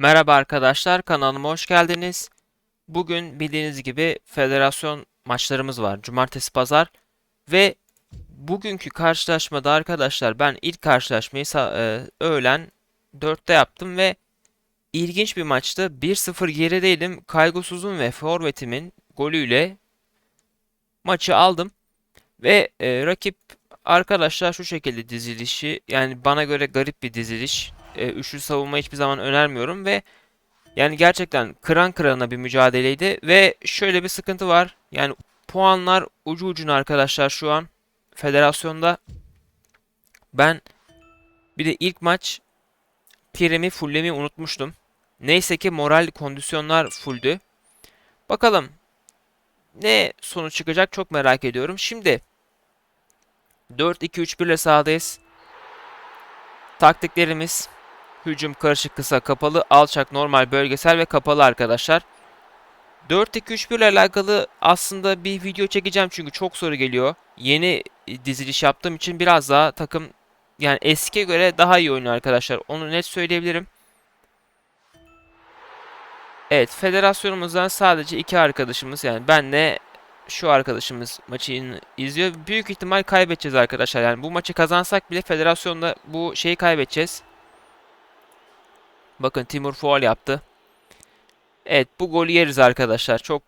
Merhaba arkadaşlar, kanalıma hoş geldiniz. Bugün bildiğiniz gibi federasyon maçlarımız var. Cumartesi, pazar ve bugünkü karşılaşmada arkadaşlar ben ilk karşılaşmayı e, öğlen 4'te yaptım ve ilginç bir maçtı. 1-0 gerideydim. Kaygısuz'un ve forvetimin golüyle maçı aldım ve e, rakip arkadaşlar şu şekilde dizilişi yani bana göre garip bir diziliş. E, üçlü savunma hiçbir zaman önermiyorum ve yani gerçekten kıran kırana bir mücadeleydi ve şöyle bir sıkıntı var. Yani puanlar ucu ucuna arkadaşlar şu an federasyonda. Ben bir de ilk maç primi fulllemeyi unutmuştum. Neyse ki moral kondisyonlar fulldü. Bakalım ne sonuç çıkacak çok merak ediyorum. Şimdi 4-2-3-1 ile sahadayız. Taktiklerimiz hücum karışık kısa kapalı alçak normal bölgesel ve kapalı arkadaşlar. 4-2-3-1 ile alakalı aslında bir video çekeceğim çünkü çok soru geliyor. Yeni diziliş yaptığım için biraz daha takım yani eskiye göre daha iyi oynuyor arkadaşlar. Onu net söyleyebilirim. Evet, federasyonumuzdan sadece iki arkadaşımız yani benle şu arkadaşımız maçı izliyor. Büyük ihtimal kaybedeceğiz arkadaşlar. Yani bu maçı kazansak bile federasyonda bu şeyi kaybedeceğiz. Bakın Timur faul yaptı. Evet bu golü yeriz arkadaşlar. Çok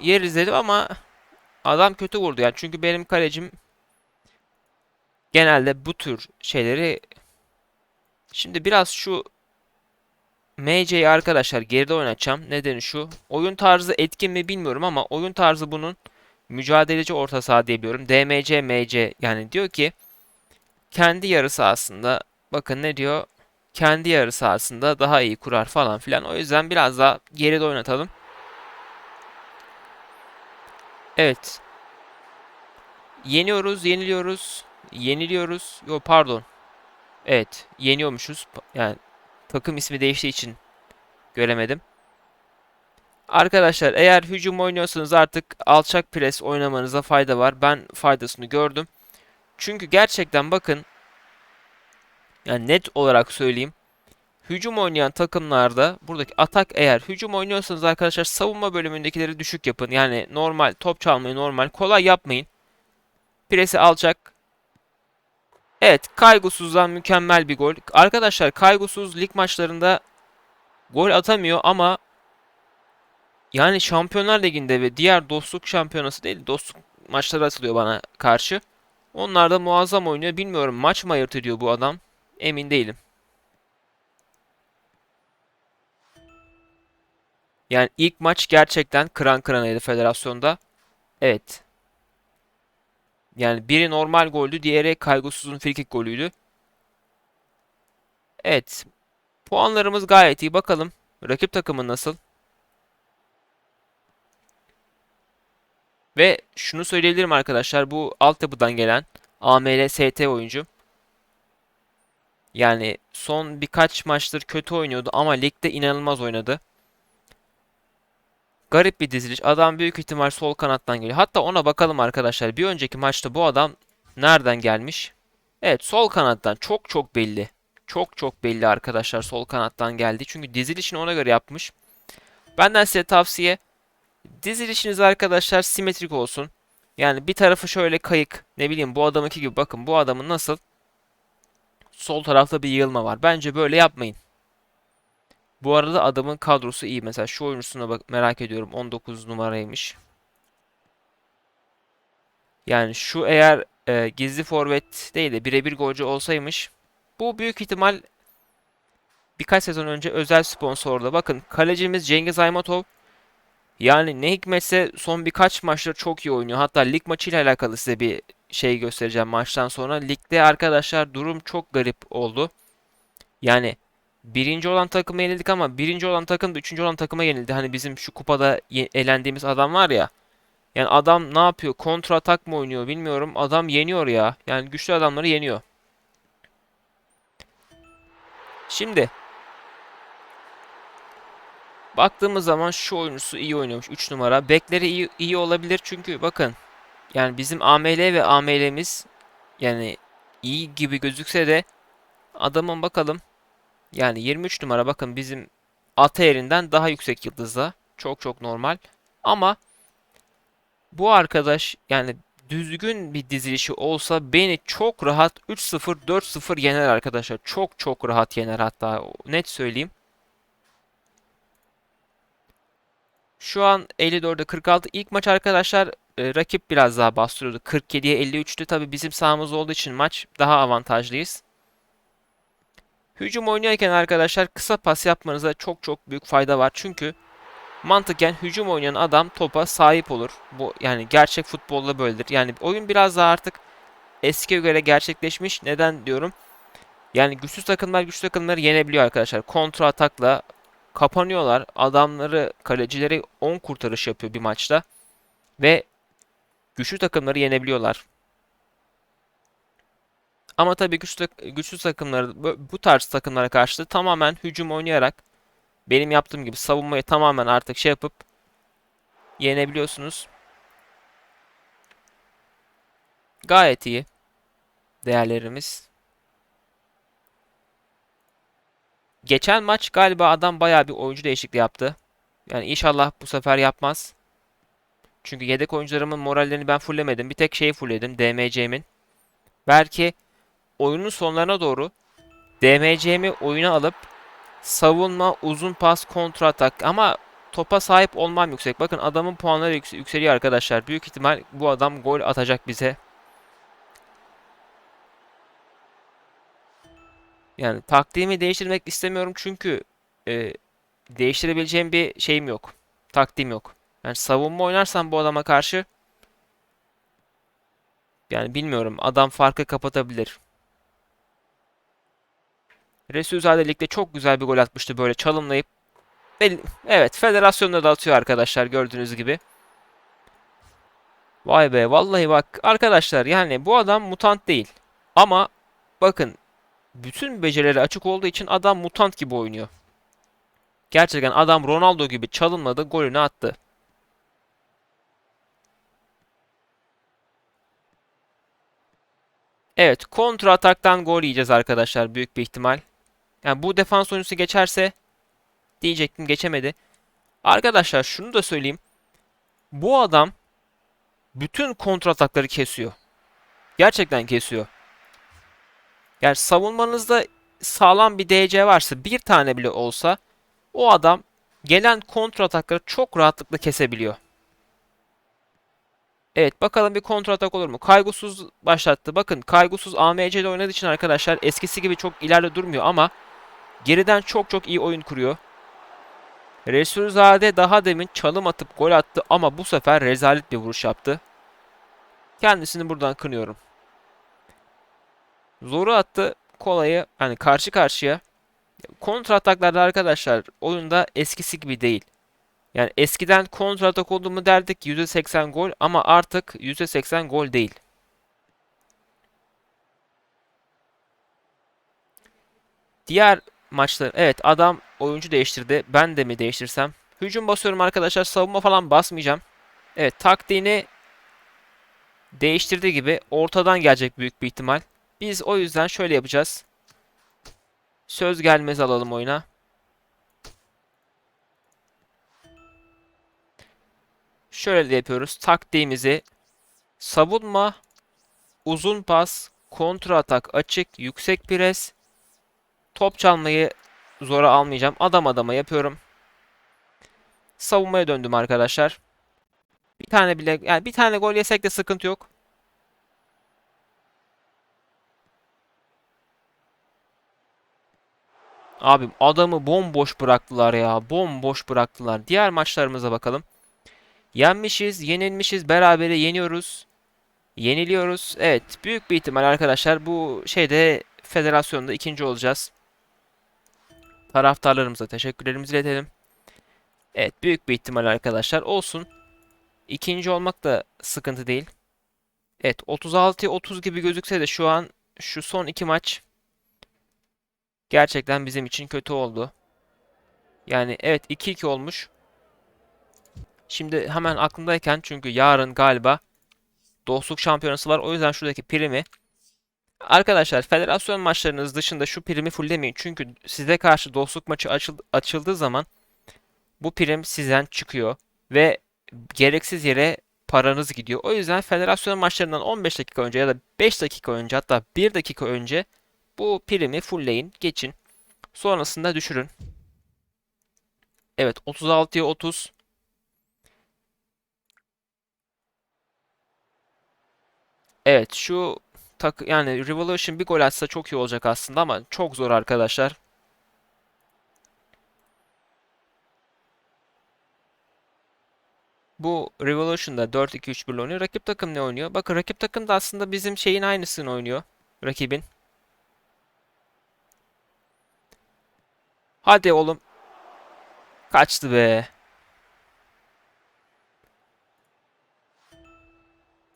yeriz dedim ama adam kötü vurdu yani. Çünkü benim kalecim genelde bu tür şeyleri Şimdi biraz şu MC'yi arkadaşlar geride oynatacağım. Nedeni şu. Oyun tarzı etkin mi bilmiyorum ama oyun tarzı bunun mücadeleci orta saha diyebiliyorum. DMC, MC yani diyor ki kendi yarı sahasında bakın ne diyor? Kendi yarı sahasında daha iyi kurar falan filan. O yüzden biraz daha geride oynatalım. Evet. Yeniyoruz, yeniliyoruz. Yeniliyoruz. Yo pardon. Evet, yeniyormuşuz. Yani takım ismi değiştiği için göremedim. Arkadaşlar eğer hücum oynuyorsanız artık alçak pres oynamanıza fayda var. Ben faydasını gördüm. Çünkü gerçekten bakın yani net olarak söyleyeyim. Hücum oynayan takımlarda buradaki atak eğer hücum oynuyorsanız arkadaşlar savunma bölümündekileri düşük yapın. Yani normal top çalmayı normal kolay yapmayın. Presi alçak. Evet Kaygısız'dan mükemmel bir gol. Arkadaşlar Kaygısız lig maçlarında gol atamıyor ama yani Şampiyonlar Ligi'nde ve diğer dostluk şampiyonası değil dostluk maçları atılıyor bana karşı. Onlar da muazzam oynuyor. Bilmiyorum maç mı ayırt ediyor bu adam. Emin değilim. Yani ilk maç gerçekten kıran kıranaydı federasyonda. Evet. Yani biri normal goldü, diğeri Kaygısız'ın frikik golüydü. Evet. Puanlarımız gayet iyi. Bakalım rakip takımın nasıl? Ve şunu söyleyebilirim arkadaşlar. Bu altyapıdan gelen AML ST oyuncu. Yani son birkaç maçtır kötü oynuyordu ama ligde inanılmaz oynadı. Garip bir diziliş. Adam büyük ihtimal sol kanattan geliyor. Hatta ona bakalım arkadaşlar. Bir önceki maçta bu adam nereden gelmiş? Evet sol kanattan çok çok belli. Çok çok belli arkadaşlar sol kanattan geldi. Çünkü dizilişini ona göre yapmış. Benden size tavsiye dizilişiniz arkadaşlar simetrik olsun. Yani bir tarafı şöyle kayık. Ne bileyim bu adamınki gibi bakın bu adamın nasıl sol tarafta bir yığılma var. Bence böyle yapmayın. Bu arada adamın kadrosu iyi. Mesela şu oyuncusuna bak merak ediyorum. 19 numaraymış. Yani şu eğer e, gizli forvet değil de birebir golcü olsaymış. Bu büyük ihtimal birkaç sezon önce özel sponsorda. Bakın kalecimiz Cengiz Aymatov. Yani ne hikmetse son birkaç maçta çok iyi oynuyor. Hatta lig maçıyla alakalı size bir şey göstereceğim maçtan sonra. Ligde arkadaşlar durum çok garip oldu. Yani birinci olan takıma yenildik ama birinci olan takım da üçüncü olan takıma yenildi. Hani bizim şu kupada elendiğimiz adam var ya. Yani adam ne yapıyor? Kontra atak mı oynuyor bilmiyorum. Adam yeniyor ya. Yani güçlü adamları yeniyor. Şimdi baktığımız zaman şu oyuncusu iyi oynamış. 3 numara. Bekleri iyi, iyi olabilir çünkü bakın. Yani bizim AML ve AML'miz yani iyi gibi gözükse de adamın bakalım Yani 23 numara bakın bizim Ataer'inden daha yüksek yıldızda. Çok çok normal. Ama bu arkadaş yani düzgün bir dizilişi olsa beni çok rahat 3-0 4-0 yener arkadaşlar. Çok çok rahat yener hatta net söyleyeyim. Şu an 54'e 46. İlk maç arkadaşlar e, rakip biraz daha bastırıyordu. 47'ye 53'tü. Tabi bizim sahamız olduğu için maç daha avantajlıyız. Hücum oynarken arkadaşlar kısa pas yapmanıza çok çok büyük fayda var. Çünkü mantıken hücum oynayan adam topa sahip olur. Bu yani gerçek futbolda böyledir. Yani oyun biraz daha artık eskiye göre gerçekleşmiş. Neden diyorum? Yani güçsüz takımlar güçlü takımları yenebiliyor arkadaşlar. Kontra atakla kapanıyorlar. Adamları, kalecileri 10 kurtarış yapıyor bir maçta. Ve güçlü takımları yenebiliyorlar. Ama tabii güçlü, güçlü takımları bu tarz takımlara karşı tamamen hücum oynayarak benim yaptığım gibi savunmayı tamamen artık şey yapıp yenebiliyorsunuz. Gayet iyi değerlerimiz. Geçen maç galiba adam bayağı bir oyuncu değişikliği yaptı. Yani inşallah bu sefer yapmaz. Çünkü yedek oyuncularımın morallerini ben fullemedim. Bir tek şeyi fullledim. DMC'min. Belki oyunun sonlarına doğru DMC'mi oyuna alıp savunma, uzun pas, kontra atak ama topa sahip olmam yüksek. Bakın adamın puanları yüks- yükseliyor arkadaşlar. Büyük ihtimal bu adam gol atacak bize. Yani taktiğimi değiştirmek istemiyorum çünkü e, değiştirebileceğim bir şeyim yok. Taktiğim yok. Yani savunma oynarsam bu adama karşı yani bilmiyorum adam farkı kapatabilir. Resulzade Lig'de çok güzel bir gol atmıştı böyle çalımlayıp. Ve- Evet federasyonda da atıyor arkadaşlar gördüğünüz gibi. Vay be vallahi bak arkadaşlar yani bu adam mutant değil. Ama bakın bütün becerileri açık olduğu için adam mutant gibi oynuyor. Gerçekten adam Ronaldo gibi çalımladı golünü attı. Evet kontra ataktan gol yiyeceğiz arkadaşlar büyük bir ihtimal. Yani bu defans oyuncusu geçerse diyecektim geçemedi. Arkadaşlar şunu da söyleyeyim. Bu adam bütün kontratakları kesiyor. Gerçekten kesiyor. Yani savunmanızda sağlam bir DC varsa bir tane bile olsa o adam gelen kontratakları çok rahatlıkla kesebiliyor. Evet bakalım bir kontratak olur mu? Kaygısız başlattı. Bakın kaygısız AMC'de oynadığı için arkadaşlar eskisi gibi çok ileride durmuyor ama geriden çok çok iyi oyun kuruyor. Resulzade daha demin çalım atıp gol attı ama bu sefer rezalet bir vuruş yaptı. Kendisini buradan kınıyorum. Zoru attı. Kolayı hani karşı karşıya. Kontra ataklarda arkadaşlar oyunda eskisi gibi değil. Yani eskiden kontra atak oldu mu derdik %80 gol ama artık %80 gol değil. Diğer maçlar evet adam oyuncu değiştirdi. Ben de mi değiştirsem? Hücum basıyorum arkadaşlar. Savunma falan basmayacağım. Evet taktiğini değiştirdiği gibi ortadan gelecek büyük bir ihtimal. Biz o yüzden şöyle yapacağız. Söz gelmez alalım oyuna. Şöyle de yapıyoruz. Taktiğimizi savunma, uzun pas, kontra atak açık, yüksek pres, top çalmayı zora almayacağım. Adam adama yapıyorum. Savunmaya döndüm arkadaşlar. Bir tane bile yani bir tane gol yesek de sıkıntı yok. Abim adamı bomboş bıraktılar ya. Bomboş bıraktılar. Diğer maçlarımıza bakalım. Yenmişiz, yenilmişiz, berabere yeniyoruz. Yeniliyoruz. Evet, büyük bir ihtimal arkadaşlar bu şeyde federasyonda ikinci olacağız. Taraftarlarımıza teşekkürlerimizi iletelim. Evet, büyük bir ihtimal arkadaşlar olsun. İkinci olmak da sıkıntı değil. Evet, 36'ya 30 gibi gözükse de şu an şu son iki maç gerçekten bizim için kötü oldu. Yani evet 2-2 olmuş. Şimdi hemen aklımdayken çünkü yarın galiba dostluk şampiyonası var. O yüzden şuradaki primi Arkadaşlar federasyon maçlarınız dışında şu primi fulllemeyin. Çünkü size karşı dostluk maçı açıl- açıldığı zaman bu prim sizden çıkıyor ve gereksiz yere paranız gidiyor. O yüzden federasyon maçlarından 15 dakika önce ya da 5 dakika önce hatta 1 dakika önce bu primi fullleyin, geçin. Sonrasında düşürün. Evet 36'ya 30. Evet şu tak yani Revolution bir gol atsa çok iyi olacak aslında ama çok zor arkadaşlar. Bu Revolution'da 4-2-3-1 oynuyor. Rakip takım ne oynuyor? Bakın rakip takım da aslında bizim şeyin aynısını oynuyor. Rakibin. Hadi oğlum. Kaçtı be.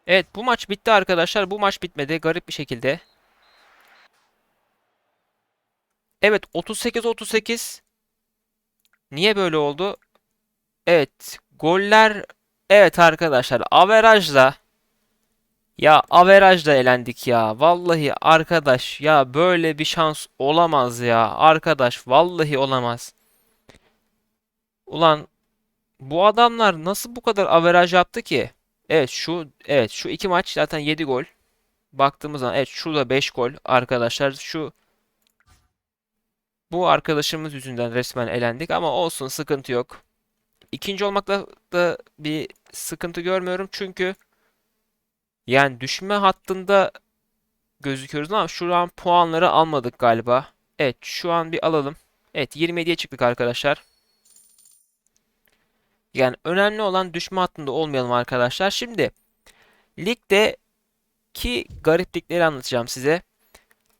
Evet bu maç bitti arkadaşlar. Bu maç bitmedi garip bir şekilde. Evet 38-38. Niye böyle oldu? Evet goller evet arkadaşlar averajla ya averajla elendik ya. Vallahi arkadaş ya böyle bir şans olamaz ya. Arkadaş vallahi olamaz. Ulan bu adamlar nasıl bu kadar averaj yaptı ki? Evet şu evet şu iki maç zaten 7 gol. Baktığımız zaman evet şurada 5 gol arkadaşlar. Şu bu arkadaşımız yüzünden resmen elendik ama olsun sıkıntı yok. İkinci olmakla da bir sıkıntı görmüyorum çünkü yani düşme hattında gözüküyoruz ama şu an puanları almadık galiba. Evet şu an bir alalım. Evet 27'ye çıktık arkadaşlar. Yani önemli olan düşme hattında olmayalım arkadaşlar. Şimdi ligde ki gariplikleri anlatacağım size.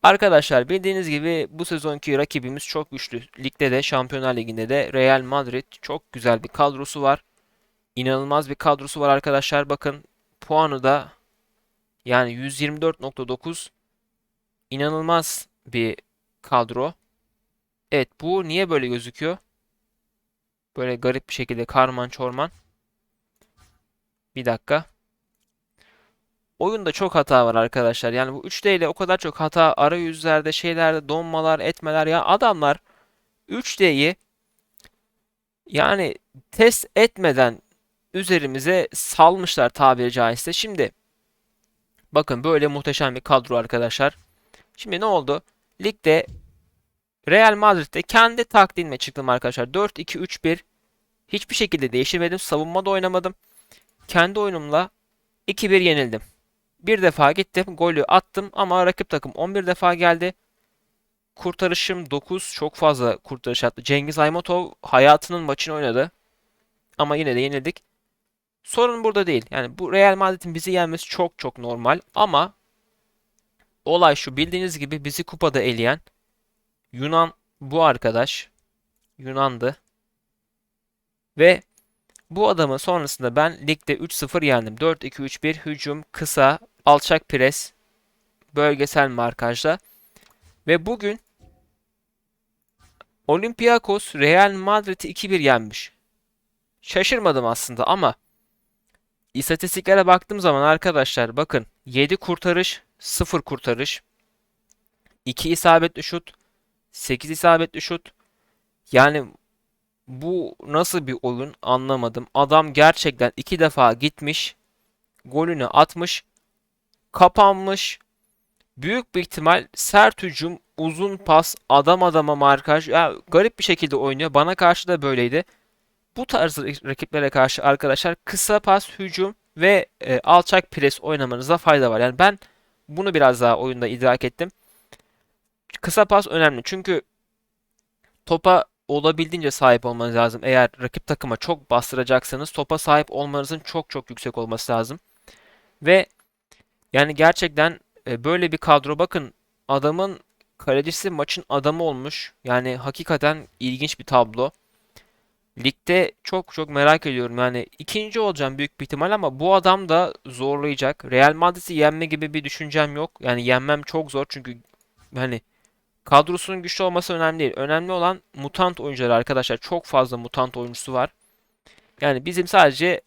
Arkadaşlar bildiğiniz gibi bu sezonki rakibimiz çok güçlü. Ligde de Şampiyonlar Ligi'nde de Real Madrid çok güzel bir kadrosu var. İnanılmaz bir kadrosu var arkadaşlar. Bakın puanı da yani 124.9 inanılmaz bir kadro. Evet bu niye böyle gözüküyor? Böyle garip bir şekilde karman çorman. Bir dakika. Oyunda çok hata var arkadaşlar. Yani bu 3D ile o kadar çok hata arayüzlerde, şeylerde, donmalar, etmeler ya adamlar 3D'yi yani test etmeden üzerimize salmışlar tabiri caizse. Şimdi bakın böyle muhteşem bir kadro arkadaşlar. Şimdi ne oldu? Ligde Real Madrid'de kendi taktiğime çıktım arkadaşlar. 4-2-3-1 hiçbir şekilde değiştirmedim. Savunmada oynamadım. Kendi oyunumla 2-1 yenildim. Bir defa gittim, golü attım ama rakip takım 11 defa geldi. Kurtarışım 9, çok fazla kurtarış attı. Cengiz Aymatov hayatının maçını oynadı. Ama yine de yenildik. Sorun burada değil. Yani bu Real Madrid'in bizi yenmesi çok çok normal ama olay şu bildiğiniz gibi bizi kupada eleyen Yunan bu arkadaş Yunandı. Ve bu adamı sonrasında ben ligde 3-0 yendim. 4-2-3-1 hücum, kısa, alçak pres, bölgesel markajla. Ve bugün Olympiakos Real Madrid'i 2-1 yenmiş. Şaşırmadım aslında ama istatistiklere baktığım zaman arkadaşlar bakın 7 kurtarış, 0 kurtarış, 2 isabetli şut, 8 isabetli şut. Yani bu nasıl bir oyun anlamadım. Adam gerçekten iki defa gitmiş. Golünü atmış. Kapanmış. Büyük bir ihtimal sert hücum, uzun pas, adam adama markaj. Ya, garip bir şekilde oynuyor. Bana karşı da böyleydi. Bu tarz rakiplere karşı arkadaşlar kısa pas, hücum ve e, alçak pres oynamanıza fayda var. Yani ben bunu biraz daha oyunda idrak ettim. Kısa pas önemli. Çünkü topa olabildiğince sahip olmanız lazım. Eğer rakip takıma çok bastıracaksanız topa sahip olmanızın çok çok yüksek olması lazım. Ve yani gerçekten e, böyle bir kadro bakın adamın kalecisi maçın adamı olmuş. Yani hakikaten ilginç bir tablo. Ligde çok çok merak ediyorum. Yani ikinci olacağım büyük bir ihtimal ama bu adam da zorlayacak. Real Madrid'i yenme gibi bir düşüncem yok. Yani yenmem çok zor çünkü hani Kadrosunun güçlü olması önemli değil. Önemli olan mutant oyuncular arkadaşlar. Çok fazla mutant oyuncusu var. Yani bizim sadece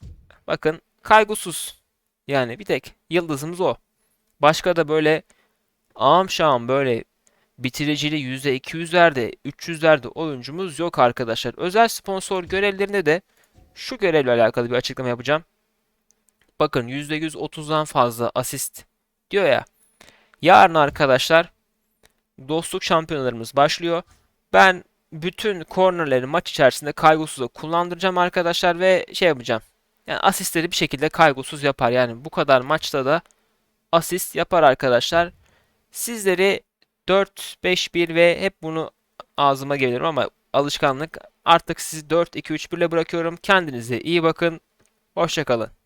bakın kaygısız. Yani bir tek yıldızımız o. Başka da böyle ağam şağım böyle bitiricili %200'lerde, 300'lerde oyuncumuz yok arkadaşlar. Özel sponsor görevlerinde de şu görevle alakalı bir açıklama yapacağım. Bakın %130'dan fazla asist diyor ya. Yarın arkadaşlar dostluk şampiyonalarımız başlıyor. Ben bütün kornerleri maç içerisinde kaygısız kullandıracağım arkadaşlar ve şey yapacağım. Yani asistleri bir şekilde kaygısız yapar. Yani bu kadar maçta da asist yapar arkadaşlar. Sizleri 4-5-1 ve hep bunu ağzıma gelirim ama alışkanlık. Artık sizi 4-2-3-1 ile bırakıyorum. Kendinize iyi bakın. Hoşçakalın.